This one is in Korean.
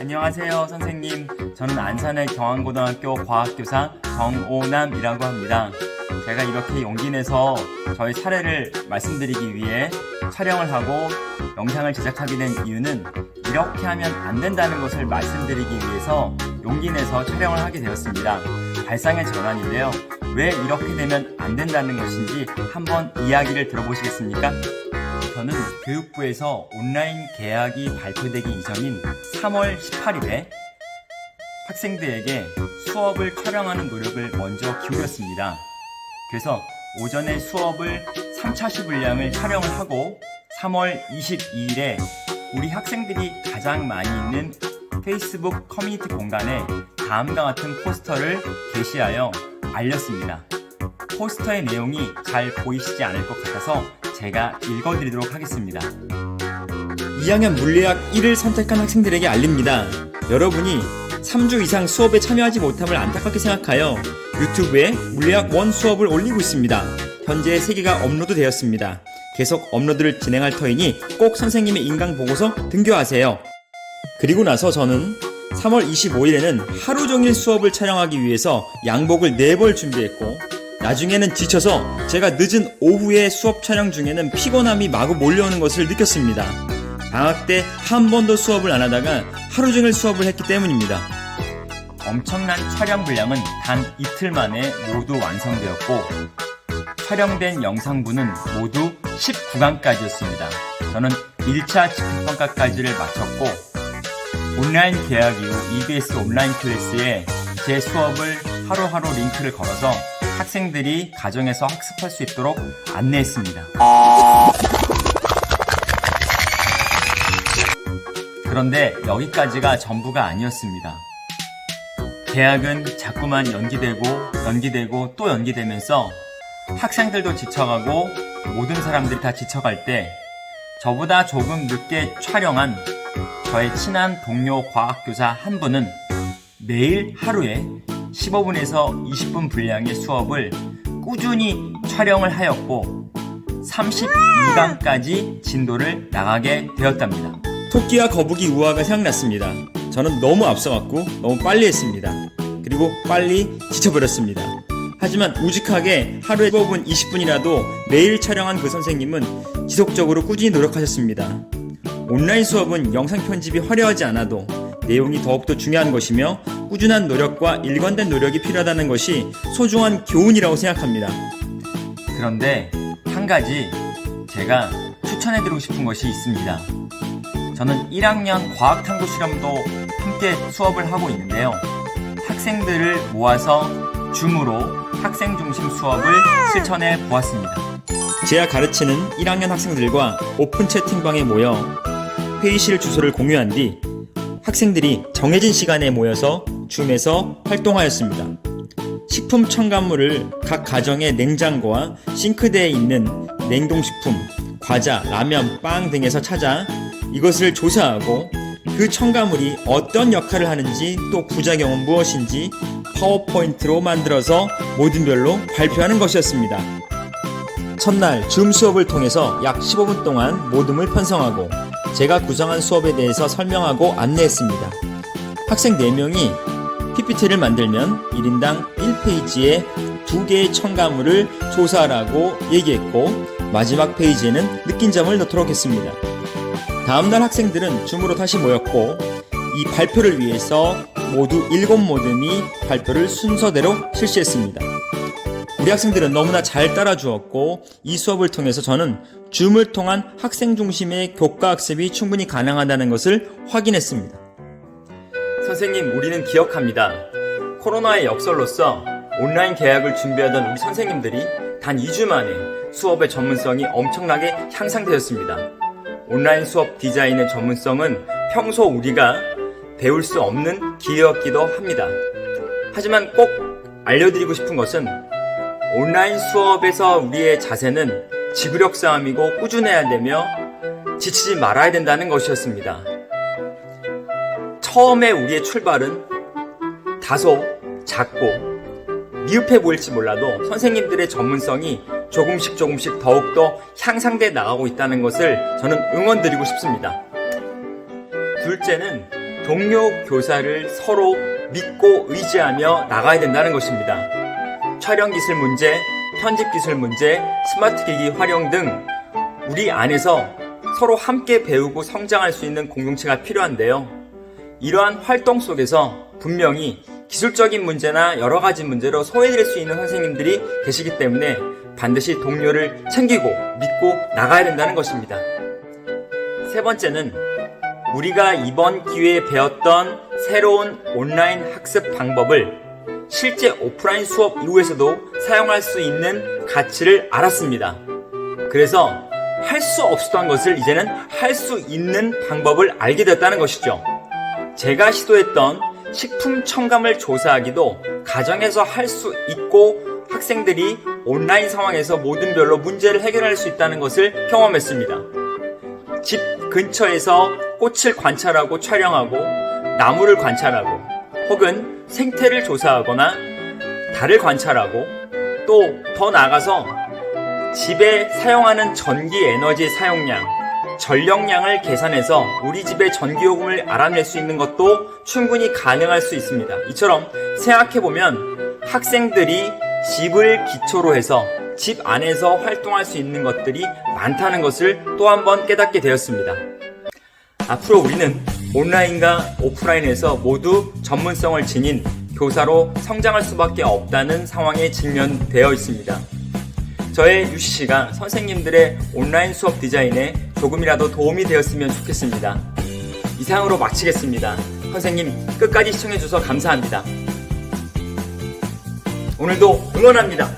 안녕하세요, 선생님. 저는 안산의 경안고등학교 과학교사 정오남이라고 합니다. 제가 이렇게 용기 내서 저희 사례를 말씀드리기 위해 촬영을 하고 영상을 제작하게 된 이유는 이렇게 하면 안 된다는 것을 말씀드리기 위해서 용기 내서 촬영을 하게 되었습니다. 발상의 전환인데요. 왜 이렇게 되면 안 된다는 것인지 한번 이야기를 들어보시겠습니까? 저는 교육부에서 온라인 계약이 발표되기 이전인 3월 18일에 학생들에게 수업을 촬영하는 노력을 먼저 기울였습니다. 그래서 오전에 수업을 3차시 분량을 촬영을 하고 3월 22일에 우리 학생들이 가장 많이 있는 페이스북 커뮤니티 공간에 다음과 같은 포스터를 게시하여 알렸습니다. 포스터의 내용이 잘 보이시지 않을 것 같아서 제가 읽어드리도록 하겠습니다. 2학년 물리학 1을 선택한 학생들에게 알립니다. 여러분이 3주 이상 수업에 참여하지 못함을 안타깝게 생각하여 유튜브에 물리학 1 수업을 올리고 있습니다. 현재 3개가 업로드 되었습니다. 계속 업로드를 진행할 터이니 꼭 선생님의 인강 보고서 등교하세요. 그리고 나서 저는 3월 25일에는 하루 종일 수업을 촬영하기 위해서 양복을 4벌 준비했고 나중에는 지쳐서 제가 늦은 오후에 수업 촬영 중에는 피곤함이 마구 몰려오는 것을 느꼈습니다. 방학 때 한 번도 수업을 안 하다가 하루 종일 수업을 했기 때문입니다. 엄청난 촬영 분량은 단 이틀 만에 모두 완성되었고 촬영된 영상분은 모두 19강까지였습니다. 저는 1차 집필평가까지를 마쳤고 온라인 계약 이후 EBS 온라인 클래스에 제 수업을 하루하루 링크를 걸어서 학생들이 가정에서 학습할 수 있도록 안내했습니다. 그런데 여기까지가 전부가 아니었습니다. 계약은 자꾸만 연기되고 연기되고 또 연기되면서 학생들도 지쳐가고 모든 사람들이 다 지쳐갈 때 저보다 조금 늦게 촬영한 저의 친한 동료 과학교사 한 분은 매일 하루에 15분에서 20분 분량의 수업을 꾸준히 촬영을 하였고 32강까지 진도를 나가게 되었답니다. 토끼와 거북이 우화가 생각났습니다. 저는 너무 앞서갔고 너무 빨리 했습니다. 그리고 빨리 지쳐버렸습니다. 하지만 우직하게 하루에 15분, 20분이라도 매일 촬영한 그 선생님은 지속적으로 꾸준히 노력하셨습니다. 온라인 수업은 영상 편집이 화려하지 않아도 내용이 더욱더 중요한 것이며 꾸준한 노력과 일관된 노력이 필요하다는 것이 소중한 교훈이라고 생각합니다. 그런데 한 가지 제가 추천해드리고 싶은 것이 있습니다. 저는 1학년 과학탐구 실험도 함께 수업을 하고 있는데요. 학생들을 모아서 줌으로 학생 중심 수업을 실천해 보았습니다. 제가 가르치는 1학년 학생들과 오픈 채팅방에 모여 회의실 주소를 공유한 뒤 학생들이 정해진 시간에 모여서 줌에서 활동하였습니다. 식품 첨가물을 각 가정의 냉장고와 싱크대에 있는 냉동식품, 과자, 라면, 빵 등에서 찾아 이것을 조사하고 그 첨가물이 어떤 역할을 하는지 또 부작용은 무엇인지 파워포인트로 만들어서 모든 별로 발표하는 것이었습니다. 첫날 줌 수업을 통해서 약 15분 동안 모둠을 편성하고 제가 구성한 수업에 대해서 설명하고 안내했습니다. 학생 4명이 PPT를 만들면 1인당 1페이지에 2개의 첨가물을 조사하라고 얘기했고 마지막 페이지에는 느낀 점을 넣도록 했습니다. 다음날 학생들은 줌으로 다시 모였고 이 발표를 위해서 모두 7모듬이 발표를 순서대로 실시했습니다. 우리 학생들은 너무나 잘 따라주었고 이 수업을 통해서 저는 줌을 통한 학생 중심의 교과 학습이 충분히 가능하다는 것을 확인했습니다. 선생님, 우리는 기억합니다. 코로나의 역설로서 온라인 계약을 준비하던 우리 선생님들이 단 2주 만에 수업의 전문성이 엄청나게 향상되었습니다. 온라인 수업 디자인의 전문성은 평소 우리가 배울 수 없는 기회였기도 합니다. 하지만 꼭 알려드리고 싶은 것은 온라인 수업에서 우리의 자세는 지구력 싸움이고 꾸준해야 되며 지치지 말아야 된다는 것이었습니다. 처음에 우리의 출발은 다소 작고 미흡해 보일지 몰라도 선생님들의 전문성이 조금씩 조금씩 더욱더 향상돼 나가고 있다는 것을 저는 응원드리고 싶습니다. 둘째는 동료 교사를 서로 믿고 의지하며 나가야 된다는 것입니다. 촬영 기술 문제, 편집 기술 문제, 스마트 기기 활용 등 우리 안에서 서로 함께 배우고 성장할 수 있는 공동체가 필요한데요. 이러한 활동 속에서 분명히 기술적인 문제나 여러 가지 문제로 소외될 수 있는 선생님들이 계시기 때문에 반드시 동료를 챙기고 믿고 나가야 된다는 것입니다. 세 번째는 우리가 이번 기회에 배웠던 새로운 온라인 학습 방법을 실제 오프라인 수업 이후에서도 사용할 수 있는 가치를 알았습니다. 그래서 할 수 없었던 것을 이제는 할 수 있는 방법을 알게 됐다는 것이죠. 제가 시도했던 식품 첨가물 조사하기도 가정에서 할 수 있고 학생들이 온라인 상황에서 모든 별로 문제를 해결할 수 있다는 것을 경험했습니다. 집 근처에서 꽃을 관찰하고 촬영하고 나무를 관찰하고 혹은 생태를 조사하거나 달을 관찰하고 또 더 나아가서 집에 사용하는 전기 에너지 사용량, 전력량을 계산해서 우리 집의 전기요금을 알아낼 수 있는 것도 충분히 가능할 수 있습니다. 이처럼 생각해보면 학생들이 집을 기초로 해서 집 안에서 활동할 수 있는 것들이 많다는 것을 또 한 번 깨닫게 되었습니다. 앞으로 우리는 온라인과 오프라인에서 모두 전문성을 지닌 교사로 성장할 수밖에 없다는 상황에 직면되어 있습니다. 저의 UCC가 선생님들의 온라인 수업 디자인에 조금이라도 도움이 되었으면 좋겠습니다. 이상으로 마치겠습니다. 선생님 끝까지 시청해주셔서 감사합니다. 오늘도 응원합니다.